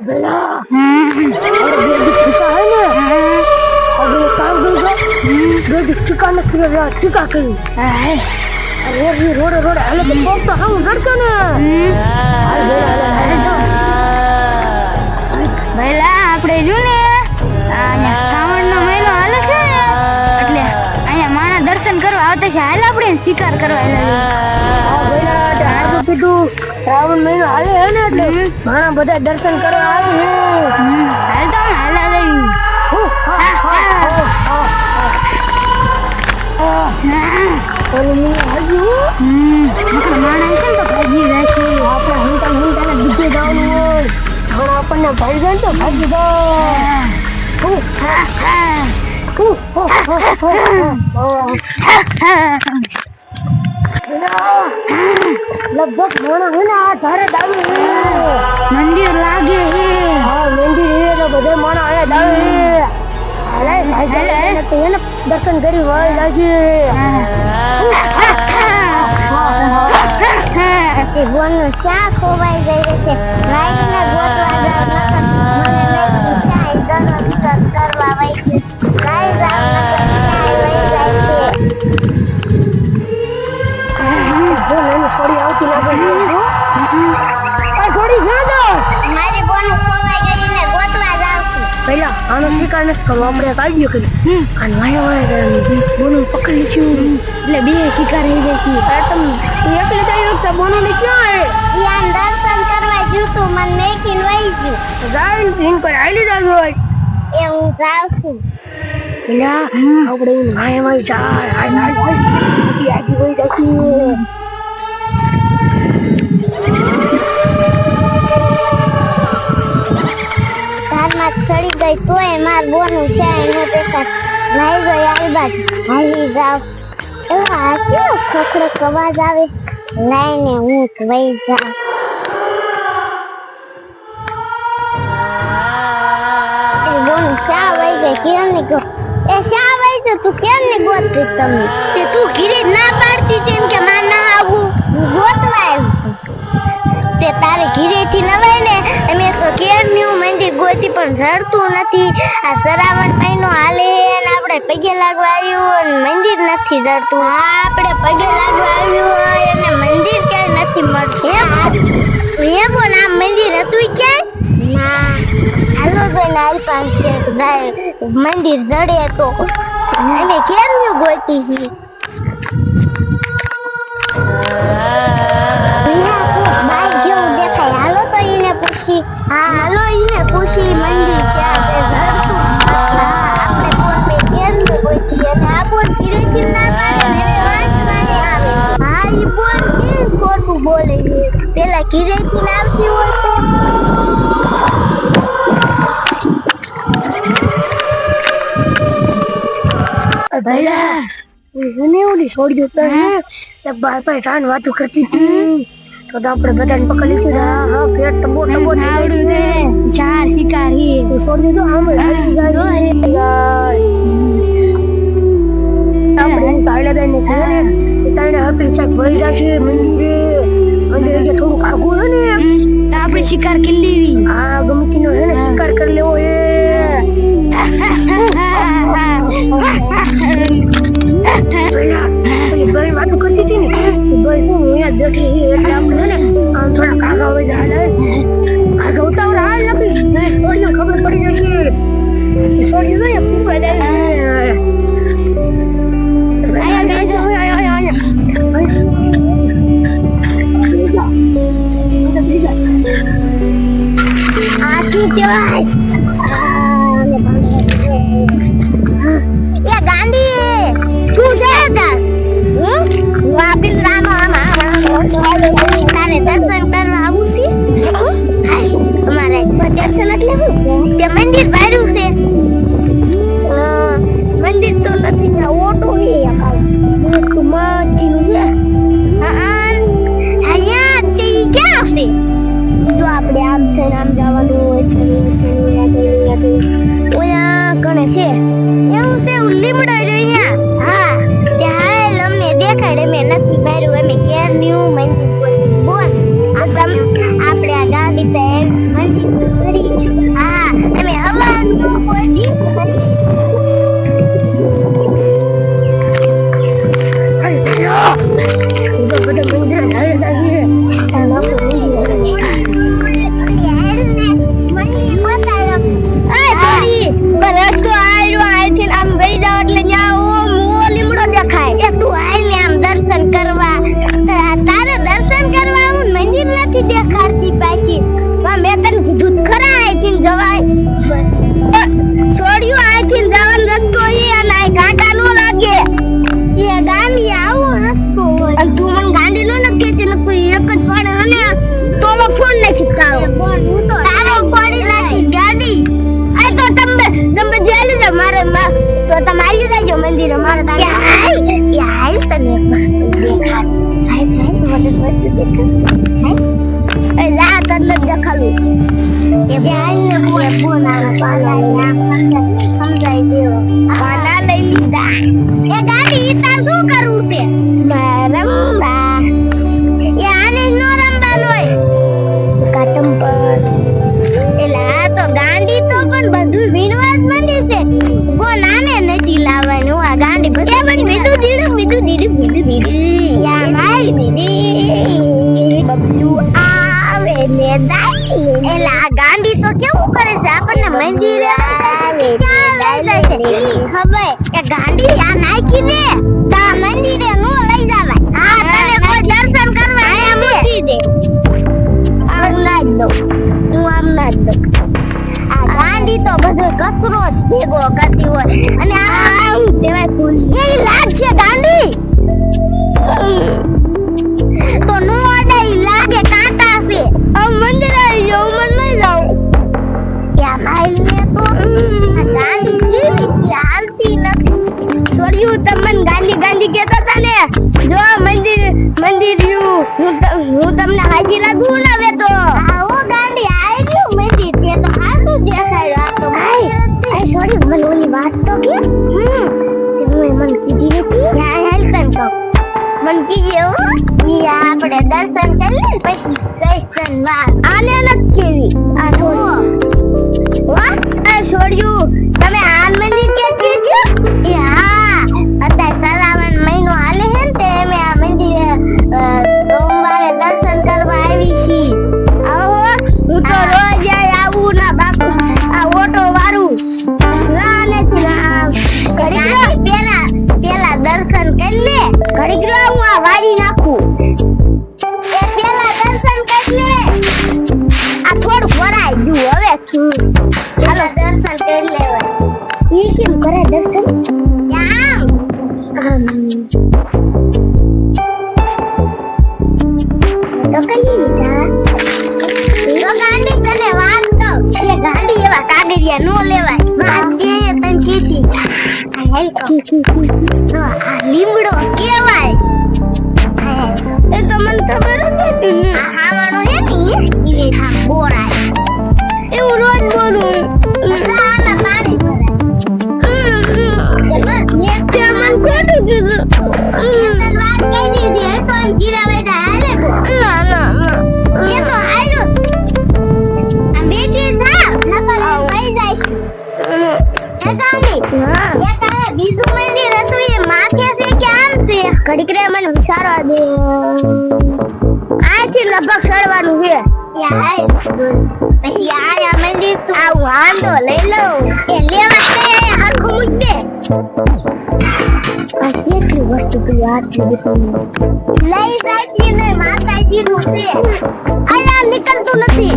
ભલા ચીકા હે ને આપણે એક કામ કરજો બે દી ચીકા કરી રોડ રોડે રોડે હાલે તો પગ તો હાવ રડશે ને ભલા આપણે જો ને દર્શન કરવા આવતા છે. હાલ આપણે શિકાર કરવા હા કીધું શ્રાવણ મહિનો હાલે હે ને એટલે ઘણા બધા દર્શન કરવા આવે હમ, હાલ તો હાલા હું, હા, હા, હા, હા, હા. હા. હવે આપણને ભાઈ જાય તો ભાગી જાય. લગભગ મોણો હે ને આ ધારે દાવી મંદિર લાગે હે. હા મંદિર હે ને બધા મોણો દાવી ભાઈ તો એને દર્શન કરી હોય લાગી. ભગવાનનું ચા ખોવાઈ ગયું છે. લાઈને ગોતવા જાવ મને લઈ ચા દરરોજ આનો શિકાર નથી કરવો આપણે કાઢ્યો કરી અને વાય વાય બોનું પકડી લીધું એટલે બે શિકાર થઈ જશે. અરે તમે તું એકલી જાય તો બોનું ને ક્યાં હે? યાન દર્શન કરવા જ્યું તું મને મેકીને વઈ ગયું. જાય ઇન પર આલી હોય. એ હું જાઉં છું. પેલા આપણે વાય વાય જાય ગઈ તોય માર બોનું છે, એનો પેસા લઈ ગઈ આવી બાજુ. હાલી જાવ એવો આ કેવો ખોખરો અવાજ આવે. લઈને હું જ વઈ જાઉં. એ કેમ ની ગો એ શા વઈ તો તું કેમ ની ગોતતી તમે તે તું ઘીરે ના પાડતી તેમ કે માર ના આવું હું ગોતવા આવ્યું છું. તે તારે ઘીરેથી નવાય ને અમે કેરમ્યું મંદિર ગોતી પણ જડતું નથી. આ શ્રાવણ મહિનો હાલે અને આપણે પગે લાગવા આવ્યું અને મંદિર નથી જડતું આપણે પગે લાગવા આવ્યું હોય અને મંદિર ક્યાંય નથી મળતું. હે બોલ. આ મંદિર હતું ક્યાંય? ના, હાલો જોઈને આલપાન છે. મંદિર જડે તો અમે કેરમ્યું ગોતી છીએ ઈને પૂછી હા હાલો ઈને પૂછી મંદિર ક્યાં છે ધરતું હા આપણે કોણ બે કેરનું ગોતી અને આ બોલ ધીરેથી ના પાડે ને એને વાંચવાની આવે હા ઈ બોલ કેમ ખોટું બોલે છે પેલા ઘીરેથી ના આવતી હોય તો ભલા મને ઓલી છોડ્યું તો હે એક બાય ભાઈ રાન વાતો કરતી હતી તો તો આપણે બધાને પકડી લીધું. હા હા પેટ તો મોટો મોટો આવડું છે ચાર શિકારી તો સોની તો આમ આપણે એમ કાઢે દે ને ને તાણે આપણી ચાક વહી મંદિરે. મંદિરે જે થોડું આગું હે ને તો આપણે શિકાર કરી લેવી. આ ગમતીનો હે ને શિકાર કરી લેવો હે ભાઈ વાતો કરતી હતી ને ભાઈ ગઈ અહીંયા બેઠી એટલે આપણે છે ને હોય હાલે કાગા ઉતાવળ હાલ નથી. છોડીઓ ખબર પડી જશે છોડીઓ ને ખૂબ જ આ અમારે તોલો તારો પડી નાખી ગાડી. આ તો તમે તમે જેલી જ મારે માં તો તમે આવી જાજો મંદિર મારે તારે હાય હાય તને વસ્તુ દેખાડ. હાય હાય મને વસ્તુ દેખાડ. એ લા તને દેખાડું. એ બોલ ને બોય બોના પાલા ને આ ગાંડી તો કેવું કરે છે? આપણને મંદિરે ખબર? કે ગાંડી આ નાખી દે તા મંદિરે નો લઈ જવાય. હા તને કોઈ દર્શન કરવા આ મૂકી દે. આમ ના દઉં. હું આમ ના દઉં. આ ગાંડી તો બધો કચરો જ ભેગો કરતી હોય. અને આ આમ ફૂલ એ લાગ છે ગાંડી. માઈ તો ગાંધી કેવી છે હાલતી નથી છોડ્યું તમને ગાંધી ગાંધી કહેતા હતા ને જો મંદિર મંદિર હું હું તમને હાજી લાગુ ને હવે તો આવો ગાંડી આવ્યું મંદિર તે તો હાલું દેખાય આ તો આય છોડી મને ઓલી વાત તો કે હમ તે મન કીધી હતી યા હાલ તને તો મન કીજે હો ઈ આપણે દર્શન કરી લે પછી કઈ આને નથી આ છોડી વાહ કે તને કીધી આ હેલ કહું. તો આ લીમડો કેવાય એ તો મને ખબર જ આ હાવાનો હે ને ઈ હા બોરાય એવું રોજ બોલું પાણી ભરાય મેં મને ખોટું કીધું તને વાત કહી દીધી તો આમ છે મને વિચારવા દે. આથી લગભગ સડવાનું છે. યાર પછી આયા મંદિર તું. આ વાંધો લઈ લઉં. એ લેવા કે હરખું મૂક આ કેટલી વસ્તુ તું યાદ છે લઈ જાય ને માતાજી નું છે. અલા નીકળતું નથી.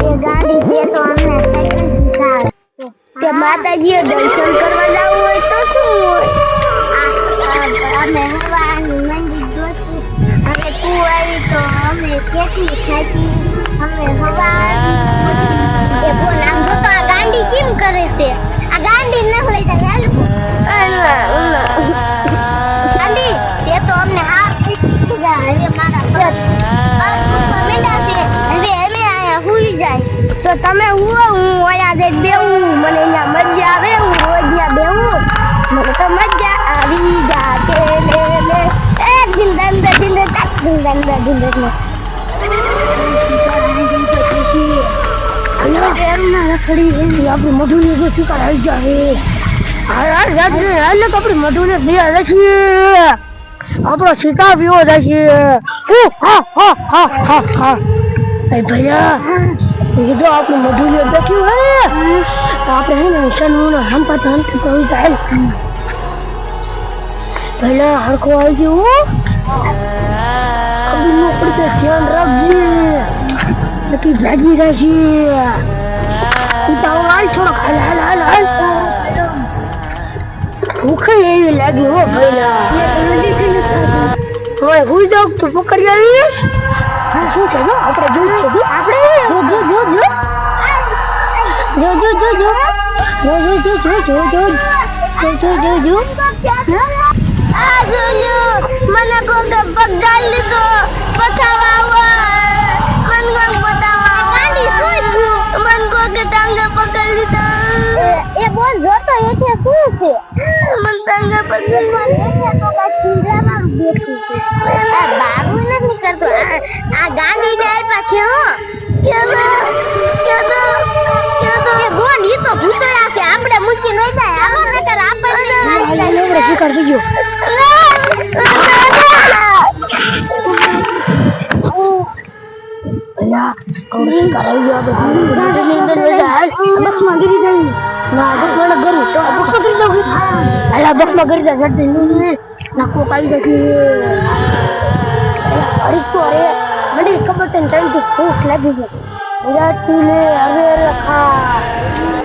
એ ગાડી તો અમને કેટલી દીધા કે માતાજીએ દર્શન કરવા જવું હોય તો શું હોય? અમે હવાની મંદિર જોતી. અને તું આવી તો અમે કેટલી થાકી અમે હવા એ બોલ, આમ તો ગાંડી કેમ કરે છે? આ ગાંડી ન લઈ જાય, હાલ. मैंने बैठूँ देखना अल्लाह यार भैया हर को आई નું પડતે ધ્યાન રાખજે નક્કી ભાગી રહેશે ઉતાવળ હાલ થોડોક હાલ હાલ હાલ હાલ ભૂખે એવી લાગી હો ભૈલા હવે હુઈ જાવ તો પકડી આવીશ હા શું છે જો આપણે જોઈ છે આપણે જો જો જો જો જો જો જો જો જો જો જો જો જો જો જો જો જો આ જોજો મને કોકે પગ ડાલી લીધો પછાવા મન મન બતાવા ગાડી શું મન કોકે ટાંગે પકડી લીધા એ બોલ જોતો એટલે શું છે મન ટાંગે પકડી લીધા તો કાઈ બેઠું છે આ બારું નથી કરતો આ- ગાંડી ને આપ્યા છે હો કેદો કેદો એ બોલ ઈ તો ભૂતળા છે આપણે મૂકી ન જાય આલો નકર આપણને આ લેવડે થઈ ગયો આવડે કરાવી ગયો આપણે બસમાં ગીરી જઈ ના બસમાં ગરું તો બસ તો અરે લાગી ગઈ વિરાટ કોહલી હવે લખા